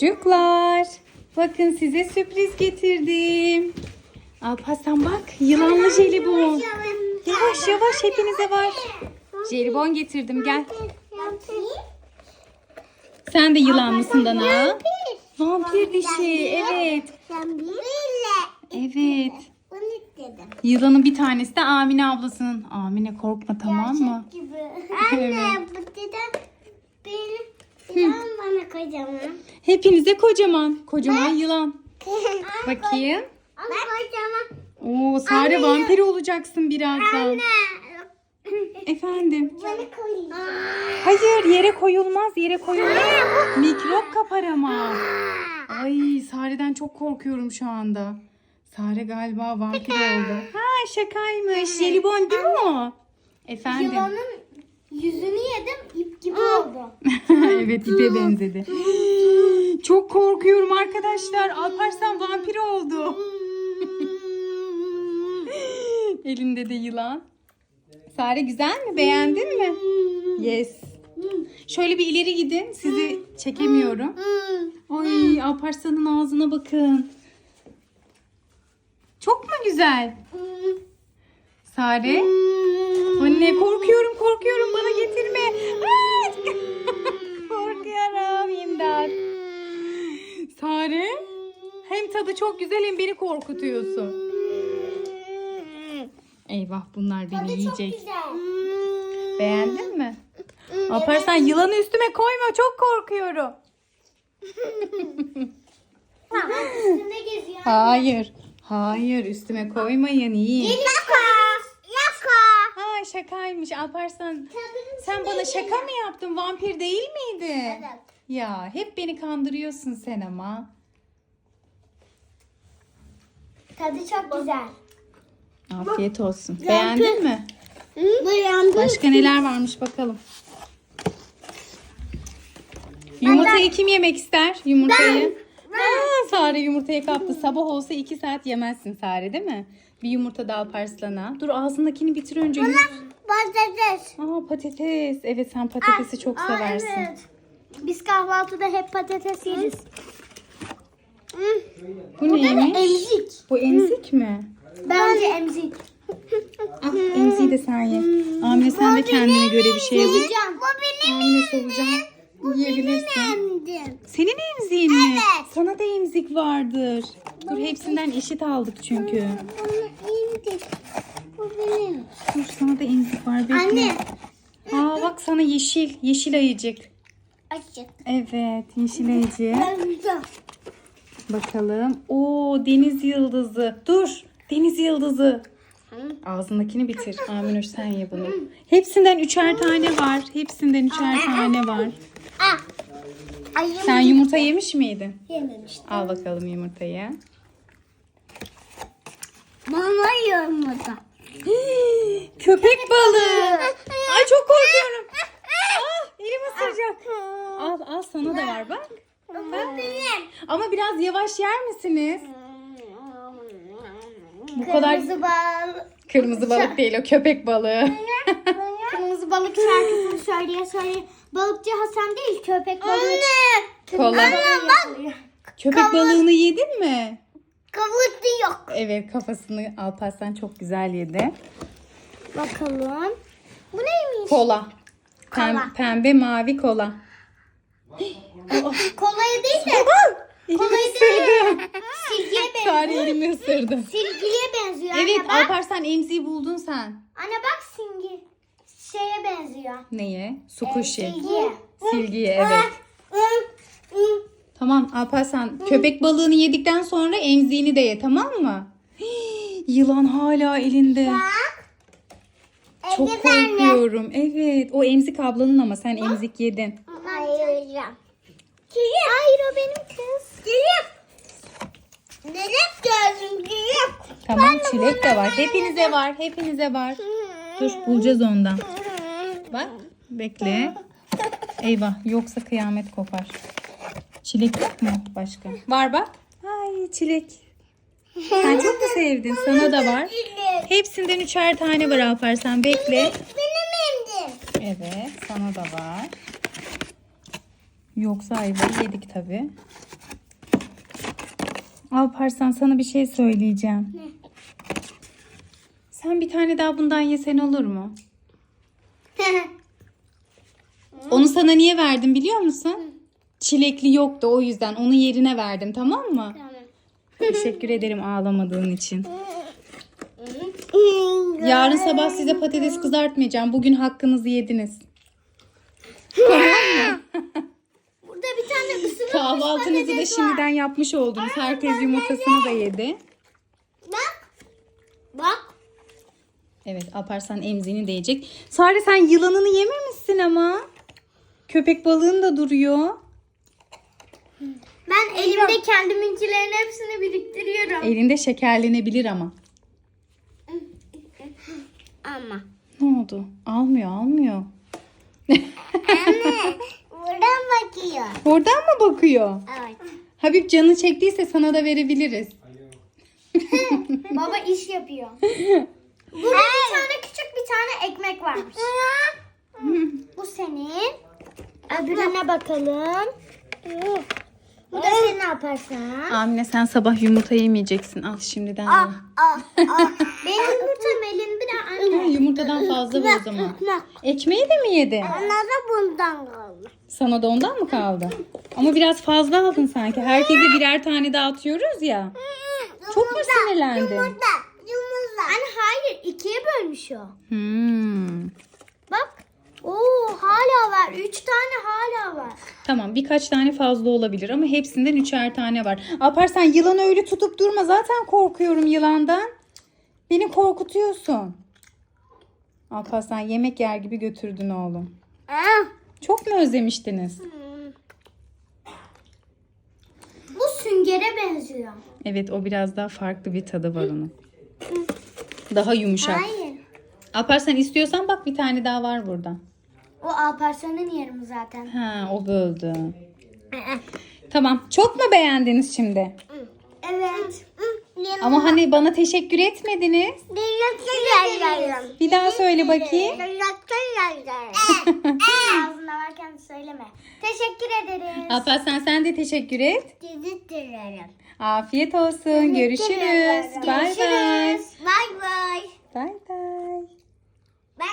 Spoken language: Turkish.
Çocuklar, bakın size sürpriz getirdim. Alparslan bak, yılanlı jelibon. Yavaş yavaş hepinize var. Jelibon getirdim gel. Sen de yılanlısın Dana. Vampir dişi, evet. Evet. Yılanın bir tanesi de Amine ablasının. Amine korkma tamam mı? Anne bu dedem benim dedem bana kocaman. Hepinize kocaman, kocaman yılan. Bakayım. Ama kocaman. Oo, Sare vampir olacaksın birazdan. Anne. Efendim. Bana koyayım. Hayır yere koyulmaz yere koyulmaz. Mikrop kapar ama. Ay Sare'den çok korkuyorum şu anda. Sare galiba vampir oldu. Ha şakaymış. Jelibon değil mi o? Efendim. Yılanın yüzünü yedim ip gibi oldu. evet ipe benzedi. çok korkuyorum arkadaşlar. Alparslan vampir oldu. Elinde de yılan. Sare güzel mi? Beğendin mi? Yes. Şöyle bir ileri gidin. Sizi çekemiyorum. Ay Alparslan'ın ağzına bakın. Çok mu güzel? Sare? Anne korkuyorum korkuyorum bana getirme. Korkuyorum imdat. Sare? Hem tadı çok güzel hem beni korkutuyorsun. Eyvah bunlar beni yiyecek. Beğendin mi? Alparslan yılanı üstüme koyma çok korkuyorum. Üstünde geziyor. Hayır. Hayır üstüme koymayın iyi. Yaka. Şakaymış Alparslan. Sen bana şaka mı yaptın? Vampir değil miydi? Evet. Ya hep beni kandırıyorsun sen ama. Tadı çok güzel. Afiyet olsun. Beğendin mi? Beğendim. Başka neler varmış bakalım. Yumurtayı kim yemek ister? Yumurtayı. Aa, Sare yumurtayı kaptı. Sabah olsa iki saat yemezsin Sare değil mi? Bir yumurta da Alparslan'a. Dur ağzındakini bitir önce. Patates. Aa patates. Evet sen patatesi çok Aa, seversin. evet. Biz kahvaltıda hep patates yeriz. Bu neymiş? Emzik. Bu emzik mi? Bence emzik. Ah emziği de sen ye. Amine sen de kendine göre bir şey bul. Yiyeceğim. Bu benim Amine solucan. Yiyebilirsin. emdim. Senin emziğin mi? Evet. Sana da emzik vardır. Dur hepsinden eşit aldık çünkü. Bunu emdik. Bu benim. Dur sana da emzik var bekle. Anne. Aa bak sana yeşil. Yeşil ayıcık. Açık. Evet yeşil ayıcık. Bakalım. Oo deniz yıldızı. Dur. Deniz yıldızı. Ağzındakini bitir. Aminur sen ye bunu. Hepsinden üçer tane var. Hepsinden üçer tane var. Ah. Sen yumurta yemiş miydin? yememiştim. Al bakalım yumurtayı. Mama yumurta. Köpek balığı. Ay çok korkuyorum. Ah elim ısıracak. Al al sana da var bak. Ama biraz yavaş yer misiniz? Bu kadar Kırmızı bal. kırmızı balık değil o köpek balığı. Kırmızı balık şarkısını söyleye söyleye. Balıkçı Hasan değil köpek balığı. Anne. Kola. bak. Köpek balığını yedin mi? Kavurdu yok. Evet kafasını Alparslan çok güzel yedi. Bakalım. Bu neymiş? Kola. Pem- Kola. pembe mavi kola. Kolayı değil de. Kolayı değil. Silgiye benziyor. Sare elimi ısırdı. Silgiye benziyor. Evet Anne bak. Alparslan emziği buldun sen. Anne bak silgi. Şeye benziyor. Neye? Sukuşi. Silgiye. Silgiye evet. Tamam Alparslan köpek balığını yedikten sonra emziğini de ye tamam mı? Hii, Yılan hala elinde. Çok Evet anne. korkuyorum. Evet o emzik ablanın ama sen emzik yedin. Ayıracağım. Kirip. Hayır o benim kız. Kirip. Nereye gördün kirip? Tamam çilek de var. Hepinize var. Hepinize var. Dur bulacağız ondan. Bak bekle. Eyvah yoksa kıyamet kopar. Çilek yok mu başka? Var bak. Ay çilek. Sen çok mu sevdin? Sana da var. Hepsinden üçer tane var Alparslan. Bekle. Benim emdim. Evet sana da var. Yoksa ayvayı yedik tabi. Alparslan sana bir şey söyleyeceğim. Ne? Sen bir tane daha bundan yesen olur mu? Onu sana niye verdim biliyor musun? Çilekli yoktu o yüzden onu yerine verdim tamam mı? tamam. Teşekkür ederim ağlamadığın için. Yarın sabah size patates kızartmayacağım. Bugün hakkınızı yediniz. Burada bir tane ısırılmış Kahvaltınızı da patates var. şimdiden yapmış oldunuz. Herkes yumurtasını da yedi. Bak. Bak. Evet Alparslan emzini de yiyecek. Sare sen yılanını yememişsin ama. Köpek balığın da duruyor. Ben elimde kendiminkilerin hepsini biriktiriyorum. Elinde şekerlenebilir ama. Ama. Ne oldu? Almıyor almıyor. Anne. Buradan bakıyor. Oradan mı bakıyor? Evet. Habib canı çektiyse sana da verebiliriz. Baba iş yapıyor. Burada bir tane küçük bir tane ekmek varmış. Bu senin. Öbürüne bakalım. Bu da senin yaparsan. Amine sen sabah yumurta yemeyeceksin. Al şimdiden. Ye. ah, ah. Benim yumurtam elimde de anne. Yumurtadan fazla bu o zaman. Ekmeği de mi yedin? Bana da bundan kaldı. Sana da ondan mı kaldı? Ama biraz fazla aldın sanki. Herkese birer tane dağıtıyoruz ya. Çok mu sinirlendin? Yumurta. Anne hayır ikiye bölmüş o. Hmm. Bak. Oo hala var. Üç. Tamam birkaç tane fazla olabilir ama hepsinden üçer tane var. Alparslan yılanı öyle tutup durma. Zaten korkuyorum yılandan. Beni korkutuyorsun. Alparslan yemek yer gibi götürdün oğlum. Ah. Çok mu özlemiştiniz? Bu süngere benziyor. Evet o biraz daha farklı bir tadı var onun. Daha yumuşak. Hayır. Alparslan istiyorsan bak bir tane daha var burada. O Alparslan'ın yerim zaten. Ha o böldü. Tamam. Çok mu beğendiniz şimdi? Evet. Ama hani bana teşekkür etmediniz. Bir daha söyle bakayım. Ağzında varken söyleme. Teşekkür ederiz. Alparslan sen de teşekkür et. Afiyet olsun. Görüşürüz. Bay bay. Görüşürüz. Bay bay. Bay bay.